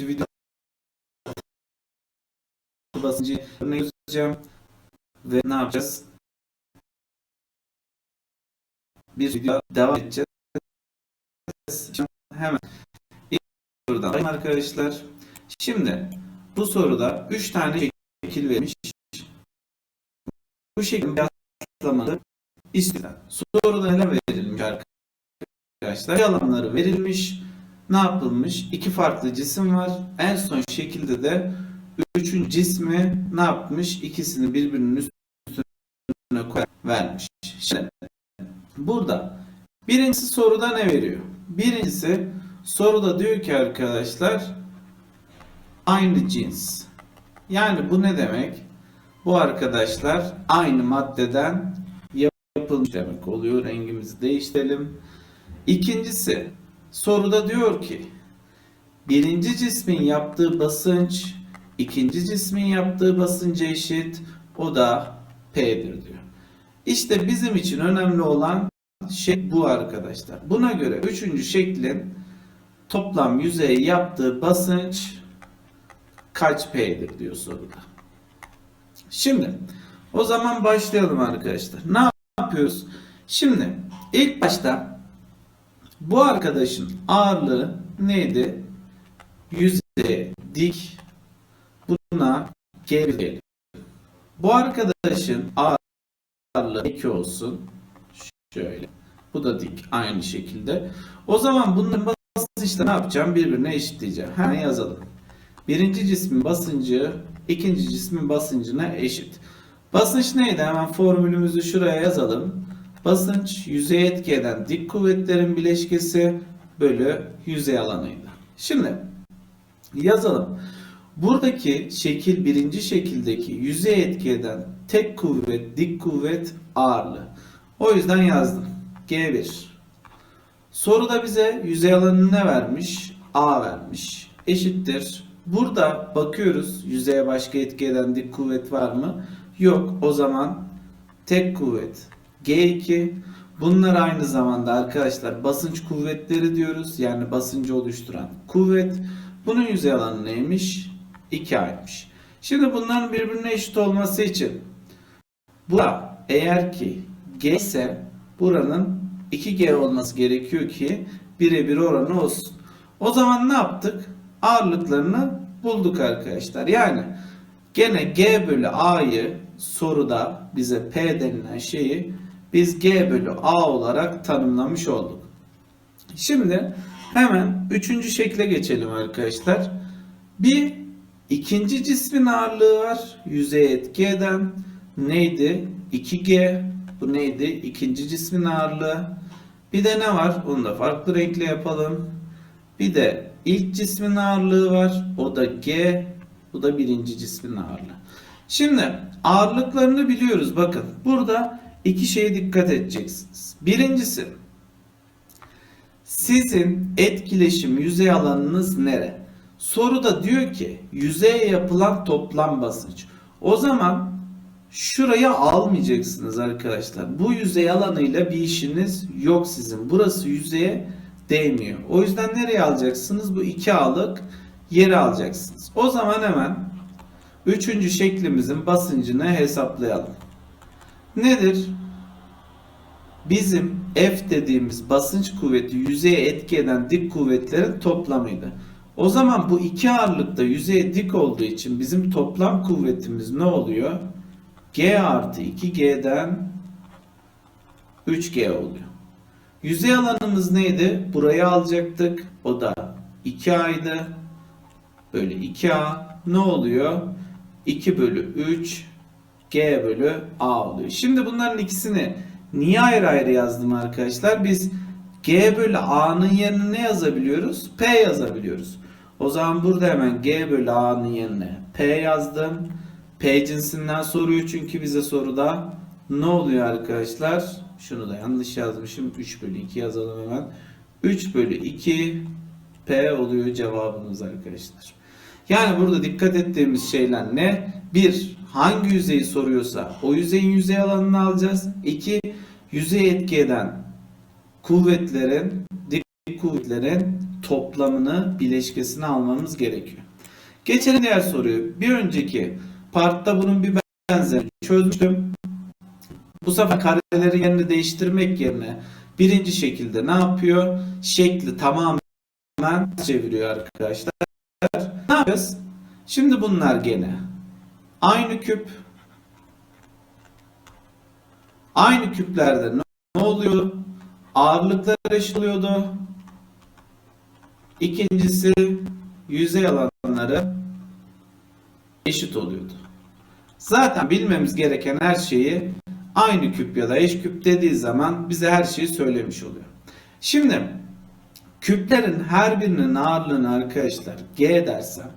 video basıncı örnek göstereceğim ve ne yapacağız? Bir video devam edeceğiz. Şimdi hemen ilk sorudan arkadaşlar. Şimdi bu soruda 3 tane şekil verilmiş. Bu şekilde yaslamalı istiyor. Soruda neler verilmiş arkadaşlar? Yalanları verilmiş. Ne yapılmış? İki farklı cisim var. En son şekilde de üçüncü cismi ne yapmış? İkisini birbirinin üstüne koyarak vermiş. Şimdi burada birincisi soruda ne veriyor? Birincisi soruda diyor ki arkadaşlar aynı cins. Yani bu ne demek? Bu arkadaşlar aynı maddeden yapılmış demek oluyor. Rengimizi değiştirelim. İkincisi soruda diyor ki birinci cismin yaptığı basınç ikinci cismin yaptığı basınca eşit. O da P'dir diyor. İşte bizim için önemli olan şey bu arkadaşlar. Buna göre üçüncü şeklin toplam yüzeye yaptığı basınç kaç P'dir diyor soruda. Şimdi o zaman başlayalım arkadaşlar. Ne yapıyoruz? Şimdi ilk başta bu arkadaşın ağırlığı neydi? Yüzeye dik buna G diyelim. Bu arkadaşın ağırlığı 2 olsun. Şöyle. Bu da dik. Aynı şekilde. O zaman bunların basınçta ne yapacağım? Birbirine eşitleyeceğim. Hemen yazalım. Birinci cismin basıncı ikinci cismin basıncına eşit. Basınç neydi? Hemen formülümüzü şuraya yazalım. Basınç yüzeye etki eden dik kuvvetlerin bileşkesi bölü yüzey alanıydı. Şimdi yazalım. Buradaki şekil birinci şekildeki yüzeye etki eden tek kuvvet dik kuvvet ağırlığı. O yüzden yazdım. G1. Soruda bize yüzey alanını ne vermiş? A vermiş. Eşittir. Burada bakıyoruz yüzeye başka etki eden dik kuvvet var mı? Yok. O zaman tek kuvvet G2. Bunlar aynı zamanda arkadaşlar basınç kuvvetleri diyoruz. Yani basıncı oluşturan kuvvet. Bunun yüzey alanı neymiş? 2A'ymış. Şimdi bunların birbirine eşit olması için bura eğer ki G ise buranın 2G olması gerekiyor ki birebir oranı olsun. O zaman ne yaptık? Ağırlıklarını bulduk arkadaşlar. Yani gene G bölü A'yı soruda bize P denilen şeyi biz G bölü A olarak tanımlamış olduk. Şimdi hemen üçüncü şekle geçelim arkadaşlar. Bir ikinci cismin ağırlığı var. Yüzeye etki eden neydi? 2G. Bu neydi? İkinci cismin ağırlığı. Bir de ne var? Onu da farklı renkle yapalım. Bir de ilk cismin ağırlığı var. O da G. Bu da birinci cismin ağırlığı. Şimdi ağırlıklarını biliyoruz. Bakın burada iki şeye dikkat edeceksiniz. Birincisi sizin etkileşim yüzey alanınız nere? Soruda diyor ki yüzeye yapılan toplam basınç. O zaman şuraya almayacaksınız arkadaşlar. Bu yüzey alanıyla bir işiniz yok sizin. Burası yüzeye değmiyor. O yüzden nereye alacaksınız? Bu iki A'lık yere alacaksınız. O zaman hemen üçüncü şeklimizin basıncını hesaplayalım. Nedir? Bizim F dediğimiz basınç kuvveti yüzeye etki eden dik kuvvetlerin toplamıydı. O zaman bu iki ağırlıkta yüzeye dik olduğu için bizim toplam kuvvetimiz ne oluyor? G artı 2G'den 3G oluyor. Yüzey alanımız neydi? Burayı alacaktık. O da 2A'ydı. Böyle 2A ne oluyor? 2 bölü 3 G bölü A oluyor. Şimdi bunların ikisini niye ayrı ayrı yazdım arkadaşlar? Biz G bölü A'nın yerine ne yazabiliyoruz? P yazabiliyoruz. O zaman burada hemen G bölü A'nın yerine P yazdım. P cinsinden soruyor çünkü bize soruda ne oluyor arkadaşlar? Şunu da yanlış yazmışım. 3 bölü 2 yazalım hemen. 3 bölü 2 P oluyor cevabımız arkadaşlar. Yani burada dikkat ettiğimiz şeyler ne? Bir, hangi yüzeyi soruyorsa o yüzeyin yüzey alanını alacağız. İki, yüzey etki eden kuvvetlerin, dik kuvvetlerin toplamını bileşkesini almamız gerekiyor. Geçelim diğer soruyu. Bir önceki partta bunun bir benzerini çözmüştüm. Bu sefer kareleri yerini değiştirmek yerine birinci şekilde ne yapıyor? Şekli tamamen çeviriyor arkadaşlar. Ne yapacağız? Şimdi bunlar gene aynı küp. Aynı küplerde ne, oluyor? Ağırlıklar eşit oluyordu. İkincisi yüzey alanları eşit oluyordu. Zaten bilmemiz gereken her şeyi aynı küp ya da eş küp dediği zaman bize her şeyi söylemiş oluyor. Şimdi küplerin her birinin ağırlığını arkadaşlar G dersem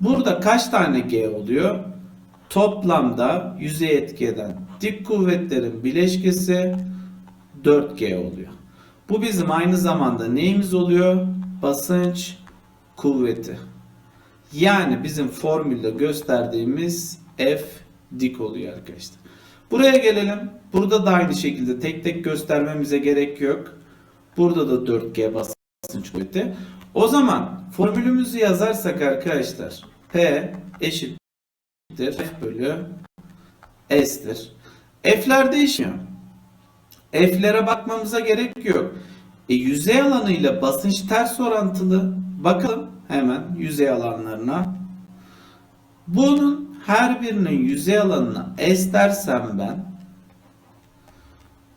burada kaç tane G oluyor? Toplamda yüzey etki eden dik kuvvetlerin bileşkesi 4G oluyor. Bu bizim aynı zamanda neyimiz oluyor? Basınç kuvveti. Yani bizim formülde gösterdiğimiz F dik oluyor arkadaşlar. Buraya gelelim. Burada da aynı şekilde tek tek göstermemize gerek yok. Burada da 4G basınç kuvveti. O zaman formülümüzü yazarsak arkadaşlar P eşittir F bölü S'tir. F'ler değişmiyor. F'lere bakmamıza gerek yok. E, yüzey alanıyla basınç ters orantılı. Bakalım hemen yüzey alanlarına. Bunun her birinin yüzey alanına S dersem ben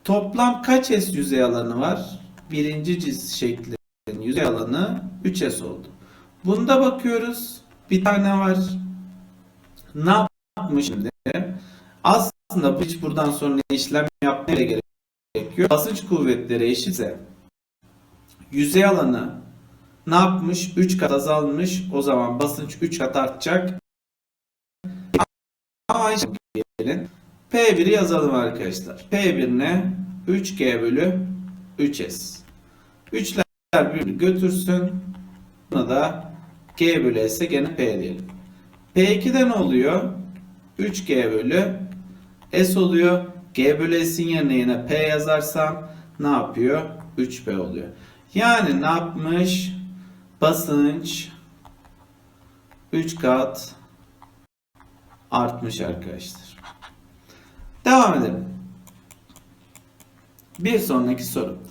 toplam kaç S yüzey alanı var? Birinci ciz şeklinin yüzey alanı 3S oldu. Bunda bakıyoruz. Bir tane var. Ne yapmış şimdi? Aslında hiç buradan sonra işlem yapmaya gerek gerekiyor. Basınç kuvvetleri eşitse yüzey alanı ne yapmış? 3 kat azalmış. O zaman basınç 3 kat artacak. Gelin. P1'i yazalım arkadaşlar. P1 ne? 3G bölü 3S. 3'ler birbirini götürsün. Buna da G bölü S'e gene P diyelim. P2'de ne oluyor? 3G bölü S oluyor. G bölü S'in yerine yine P yazarsam ne yapıyor? 3P oluyor. Yani ne yapmış? Basınç 3 kat artmış arkadaşlar. Devam edelim. Bir sonraki soru.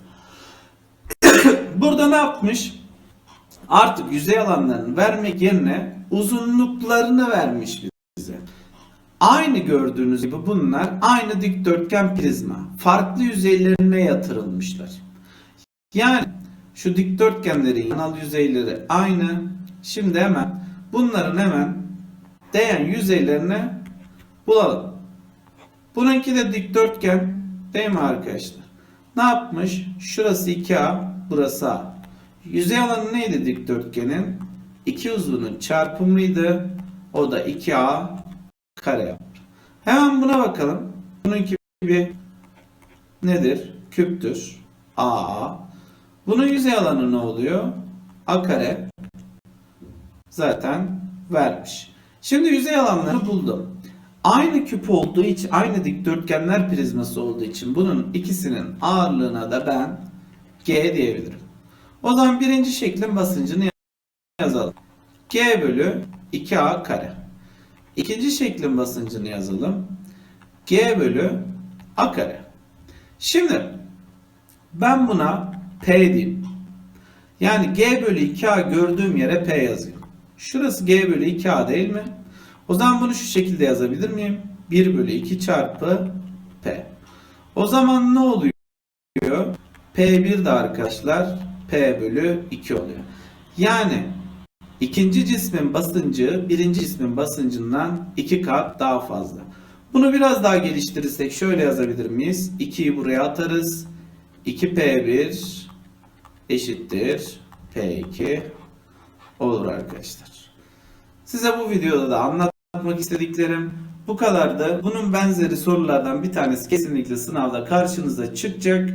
Burada ne yapmış? Artık yüzey alanlarını vermek yerine uzunluklarını vermiş bize. Aynı gördüğünüz gibi bunlar aynı dikdörtgen prizma. Farklı yüzeylerine yatırılmışlar. Yani şu dikdörtgenlerin yanal yüzeyleri aynı. Şimdi hemen bunların hemen değen yüzeylerini bulalım. Bununki de dikdörtgen değil mi arkadaşlar? Ne yapmış? Şurası 2A, burası A. Yüzey alanı neydi dikdörtgenin? İki uzunun çarpımıydı. O da 2A kare yapar. Hemen buna bakalım. Bununki bir nedir? Küptür. A. Bunun yüzey alanı ne oluyor? A kare. Zaten vermiş. Şimdi yüzey alanlarını buldum. Aynı küp olduğu için, aynı dikdörtgenler prizması olduğu için bunun ikisinin ağırlığına da ben G diyebilirim. O zaman birinci şeklin basıncını yazalım. G bölü 2A kare. İkinci şeklin basıncını yazalım. G bölü A kare. Şimdi ben buna P diyeyim. Yani G bölü 2A gördüğüm yere P yazayım. Şurası G bölü 2A değil mi? O zaman bunu şu şekilde yazabilir miyim? 1 bölü 2 çarpı P. O zaman ne oluyor? P1 de arkadaşlar P bölü 2 oluyor. Yani ikinci cismin basıncı birinci cismin basıncından 2 kat daha fazla. Bunu biraz daha geliştirirsek şöyle yazabilir miyiz? 2'yi buraya atarız. 2P1 eşittir P2 olur arkadaşlar. Size bu videoda da anlatmak istediklerim bu kadardı. Bunun benzeri sorulardan bir tanesi kesinlikle sınavda karşınıza çıkacak.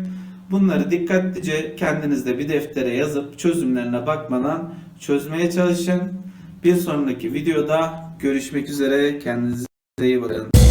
Bunları dikkatlice kendinizde bir deftere yazıp çözümlerine bakmadan çözmeye çalışın. Bir sonraki videoda görüşmek üzere. Kendinize iyi bakın.